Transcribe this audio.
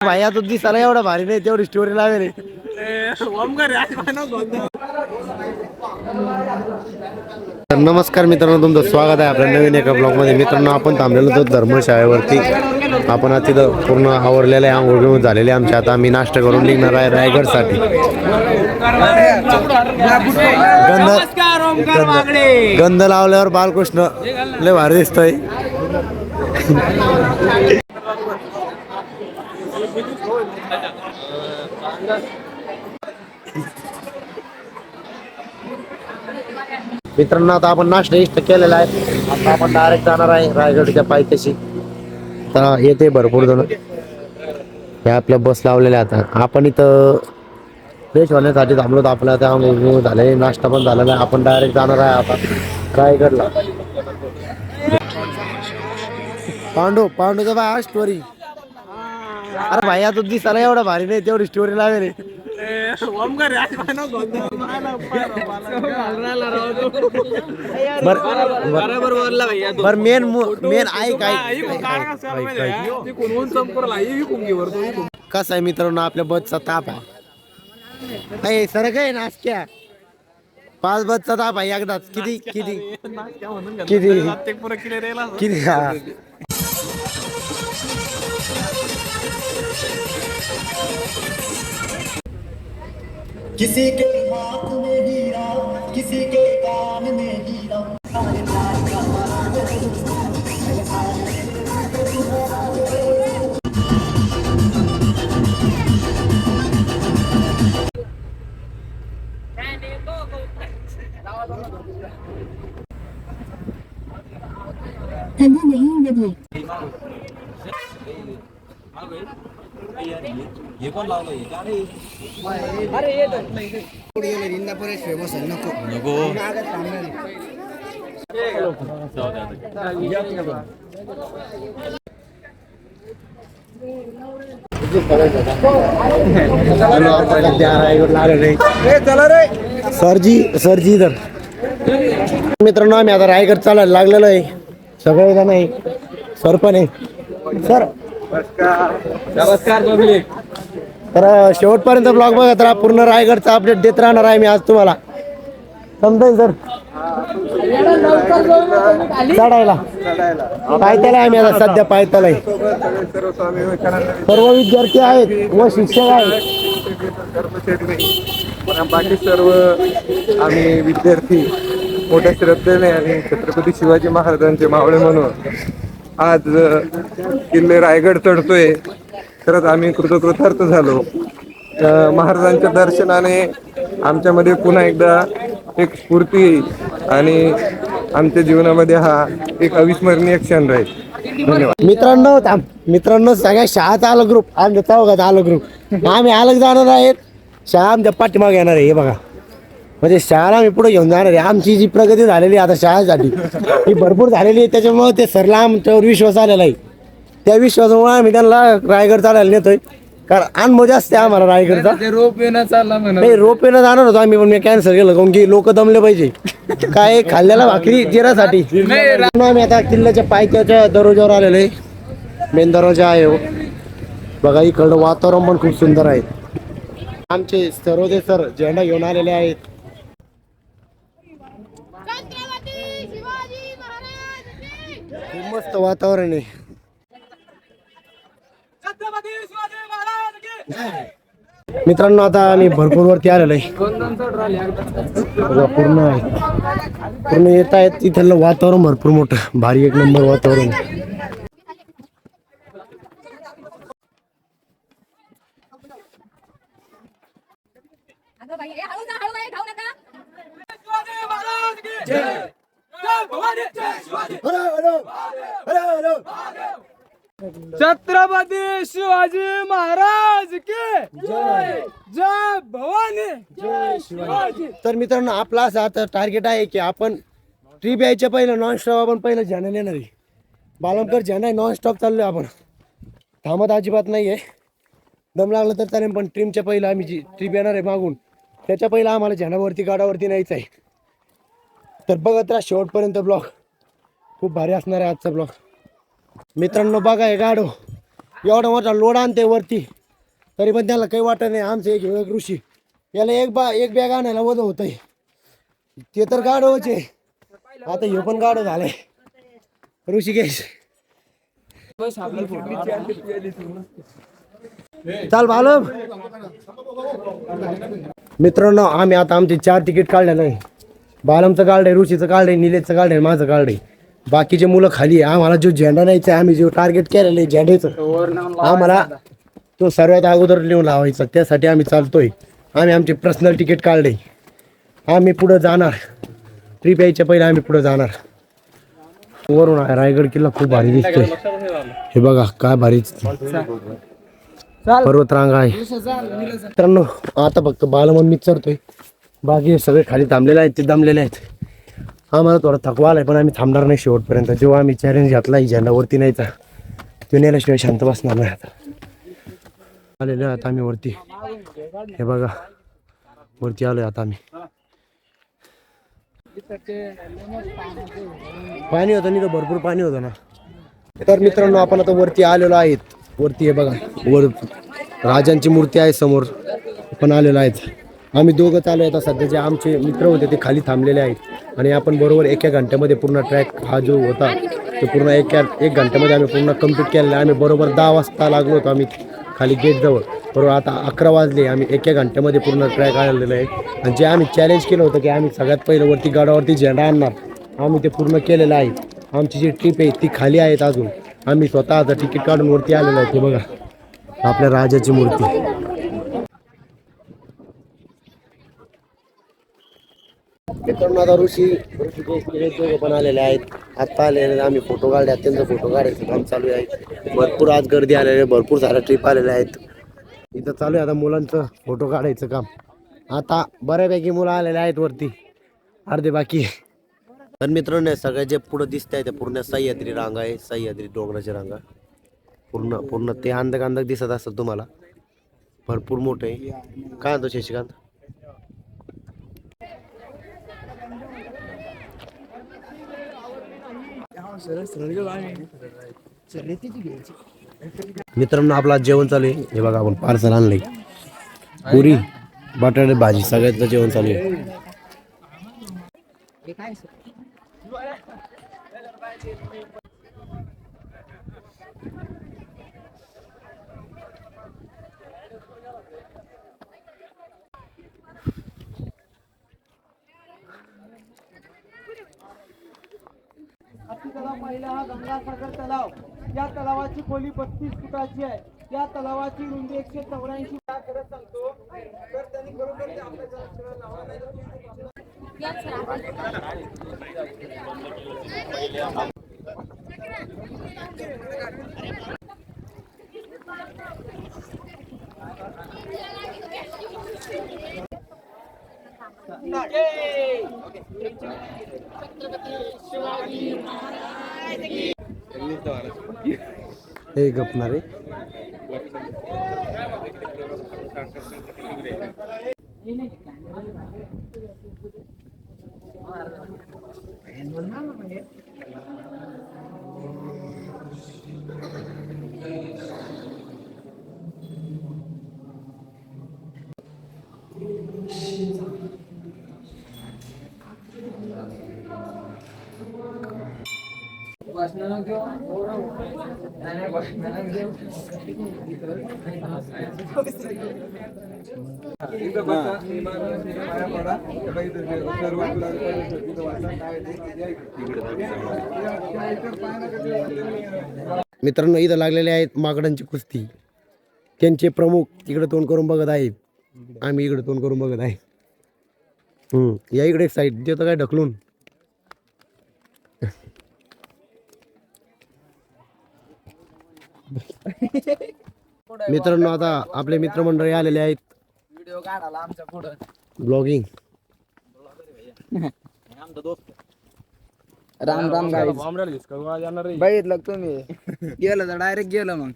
भाई आता दिसायला एवढा भारी नाही तेवढी स्टोरी लावेल तर नमस्कार मित्रांनो तुमचं स्वागत आहे आपल्या नवीन एका ब्लॉगमध्ये मित्रांनो आपण थांबलेलो होतो धर्मशाळेवरती. आपण आता तिथं पूर्ण आवरलेलं आहे आंघोळ घेऊन झालेले आमच्या आता आम्ही नाश्ता करून निघणार आहे रायगडसाठी. गंध गंध लावल्यावर बालकृष्ण लय भारी दिसतोय. मित्रांनो आता आपण नाश्ता इष्ट केलेला आहे. आता आपण डायरेक्ट जाणार आहे रायगडच्या पायथ्याशी. तर येते भरपूर जण. हे आपल्या बस लावलेल्या आता आपण इथं फ्रेश होण्यासाठी थांबलो तर आपल्या त्या झाले नाश्ता पण झालेला आहे आपण डायरेक्ट जाणार आहे आता रायगडला. पांडू पांडूचा बाय स्टोरी अरे भाई आता दिसायला एवढा भारी नाही तेवढी स्टोरी लावेल बर बर मेन मेन ऐक ऐक कसं आहे मित्रांनो आपल्या बसचा ताप आहे. सर काय नाश्क्या पाच बसचा ताप आहे एकदाच. किती किती? किती? किती? हा. किसी के हाथ में हीरा किसी के कान में हीरा हे पण लावलं फेमस आहे नको नको सरजी सरजी इधर. मित्रांनो आम्ही आता रायगड चालायला लागलेलो आहे. सगळे जण आहे. सर पण आहे. सर नमस्कार. पब्लिक तर शेवटपर्यंत ब्लॉग बघत राहा. पूर्ण रायगडचा अपडेट देत राहणार आहे मी आज तुम्हाला. समजेल सर चढायला. पायथ्याला आहे आम्ही आता सध्या पायथ्याला. आहे सर्व विद्यार्थी आहेत व शिक्षक आहेत. बाकी सर्व आम्ही विद्यार्थी मोठ्या श्रद्धेने आणि छत्रपती शिवाजी महाराजांचे मावळे म्हणून आज किल्ले रायगड चढतोय. खरंच आम्ही कृतकृतार्थ झालो. महाराजांच्या दर्शनाने आमच्यामध्ये पुन्हा एकदा एक स्फूर्ती येईल आणि आमच्या जीवनामध्ये हा एक अविस्मरणीय क्षण राहील. धन्यवाद. मित्रांनो थांब. मित्रांनो सगळ्या शाळाचा आलो ग्रुप आमच्या चौघाचा आलं ग्रुप आम्ही अलग जाणार आहेत. शाळा आमच्या पाठीमागे येणार आहे हे बघा. म्हणजे शाळा आम्ही पुढे घेऊन जाणार आहे. आमची जी प्रगती झालेली आहे आता शाळेसाठी ही भरपूर झालेली आहे. त्याच्यामुळे ते सरला आमच्यावर विश्वास आलेला आहे. त्या विश्वासामुळे आम्ही त्यांना रायगड चालायला नेतोय. कारण अनुभव जास्त आहे आम्हाला रायगडचा. रोप येणं चालला म्हणा नाही रोपेनं जाणार होतो आम्ही पण मी कॅन्सल केलं. काऊन की लोक दमले पाहिजे. काय खाल्ल्याला भाकरी जिरासाठी. आम्ही आता किल्ल्याच्या पायथ्याच्या दरवाजावर आलेलो आहे. मेन दरवाजा आहे हो. बघा इकडलं वातावरण पण खूप सुंदर आहे. आमचे सर्वोदय सर झेंडा घेऊन आलेले आहेत छत्रपती शिवाजी महाराज की खूप मस्त वातावरण आहे. मित्रांनो आता आम्ही भरपूर वरती आलेलो आहे. बघा, पूर्ण आहे. पूर्ण येत आहेत. इथलं वातावरण भरपूर मोठं. भारी एक नंबर वातावरण. आहे. अगं बाई ए, हळू जा हळू ए, धावू नका. छत्रपती शिवाजी महाराज की जय. जय भवानी. शिवाजी. तर मित्रांनो आपला असं आता टार्गेट आहे की आपण ट्रिप यायच्या पहिलं नॉन स्टॉप आपण पहिलं झेंडा नेणार आहे. बालमकर झेंडा आहे नॉन स्टॉप चाललोय आपण. थांबत अजिबात नाही आहे दम लागलं तर चालेल पण ट्रिमच्या पहिलं आम्ही जी ट्रिप येणार आहे मागून त्याच्या पहिलं आम्हाला झेंडावरती गाडावरती न्यायचं आहे. तर बघत राहा शेवटपर्यंत ब्लॉग. खूप भारी असणार आहे आजचा ब्लॉग. मित्रांनो बघा हे गाडो एवढा मोठा लोड आणते वरती. तरी पण त्याला काही वाटत नाही आमचं एक एक ऋषी याला एक बा एक बॅग आणायला वजन होत ते तर गाडवच आहे. आता हे पण गाडव झालंय. ऋषिकेश. चाल बालम मित्रांनो आम्ही आता आमचे चार तिकीट काढले नाही बालमचं काढलंय ऋषीचं काढलंय निलेशचं काढलंय माझं काढलंय बाकीचे मुलं खाली आहे. आम्हाला जो झेंडा न्यायचा आहे, आम्ही जो टार्गेट केलेलं आहे झेंड्याचं आम्हाला तो सर्वात अगोदर लिहून लावायचा. त्यासाठी आम्ही चालतोय. आम्ही आमचे पर्सनल तिकीट काढले. आम्ही पुढं जाणार. ट्रिप यायच्या पहिले आम्ही पुढं जाणार. वरून आहे, रायगड किल्ला खूप भारी दिसतोय. हे बघा काय भारी पर्वतरांग आहे. मित्रांनो आता फक्त बालमन मी चरतोय बाकी सगळे खाली थांबलेले आहेत ते दमलेले आहेत. आम्हाला थोडा थकवा आलाय पण आम्ही थांबणार नाही शेवटपर्यंत. जेव्हा आम्ही चॅलेंज घातला झेंडावरती तर तो नेल्याशिवाय शांत बसणार नाही आता. आलेलो आता आम्ही वरती. हे बघा वरती आलोय आता आम्ही. पाणी होतं नाही तर भरपूर पाणी होतं ना. तर मित्रांनो आपण आता वरती आलेलो आहेत. वरती हे बघा वर राजांची मूर्ती आहे समोर पण आलेलो आहेत. आम्ही दोघं चालू आहेत आता सध्या. जे आमचे मित्र होते ते खाली थांबलेले आहेत. आणि आपण बरोबर एका घंट्यामध्ये पूर्ण ट्रॅक हा जो होता तो पूर्ण एक एक घंट्यामध्ये आम्ही पूर्ण कंप्लीट केलेला आहे. आम्ही बरोबर दहा वाजता लागलो होतो आम्ही खाली गेटजवळ बरोबर आता अकरा वाजले आम्ही एका घंट्यामध्ये पूर्ण ट्रॅक आलेलो आहे. आणि जे आम्ही चॅलेंज केलं होतं की आम्ही सगळ्यात पहिलं वरती गडावरती झेंडा आणणार. आम्ही ते पूर्ण केलेलं आहे. आमची जी ट्रिप आहे ती खाली आहेत अजून. आम्ही स्वतः आता तिकीट काढून वरती आलेलो आहे. ते बघा आपल्या राजाची मूर्ती. मित्रांनो आता ऋषी ऋषिकेश हे दोघं पण आलेले आहेत. आत्ता आलेले आम्ही फोटो काढले. आहेत. त्यांचं फोटो काढायचं काम चालू आहे. भरपूर आज गर्दी आलेली आहे. भरपूर साऱ्या ट्रिप आलेल्या आहेत. इथं चालू आहे आता मुलांचं फोटो काढायचं काम. आता बऱ्यापैकी मुलं आलेले आहेत वरती. अर्धे बाकी. तर मित्रांनो सगळ्या जे पुढं दिसत आहे ते पूर्ण सह्याद्री रांगा आहे. सह्याद्री डोंगराची रांगा. पूर्ण पूर्ण ते अंधक अंधक दिसत असतं तुम्हाला. भरपूर मोठं आहे. काय म्हणतो शशिकांत? मित्रांनो आपला जेवण चालू आहे. हे बघा आपण पार्सल आणलंय. पुरी बटाटे भाजी सगळ्यातलं जेवण चालू आहे. तलाव पहिला हा गंगासागर तलाव. या तलावाची खोली बत्तीस फुटाची आहे. या तलावाची रुंदी एकशे चौऱ्याऐंशी करत सांगतो तर त्यांनी ते आपल्या जलाशयाला लावा नाही तर हे गपणार आहे. इथं इकडे. पाया. मित्रांनो इथं लागलेले आहेत माकडांची कुस्ती. त्यांचे प्रमुख तिकडे तोंड करून बघत आहेत. आम्ही इकडे तोंड करून बघत आहे. हम्म या इकडे एक साईड देतं काय ढकलून? मित्रांनो आता आपले मित्रमंडळी आलेले आहेत. व्हिडिओ काढाला आमच्या पुढं. ब्लॉगिंग राम राम गाईज बघितलं का तुम्ही? गेलं तर डायरेक्ट गेलं मग.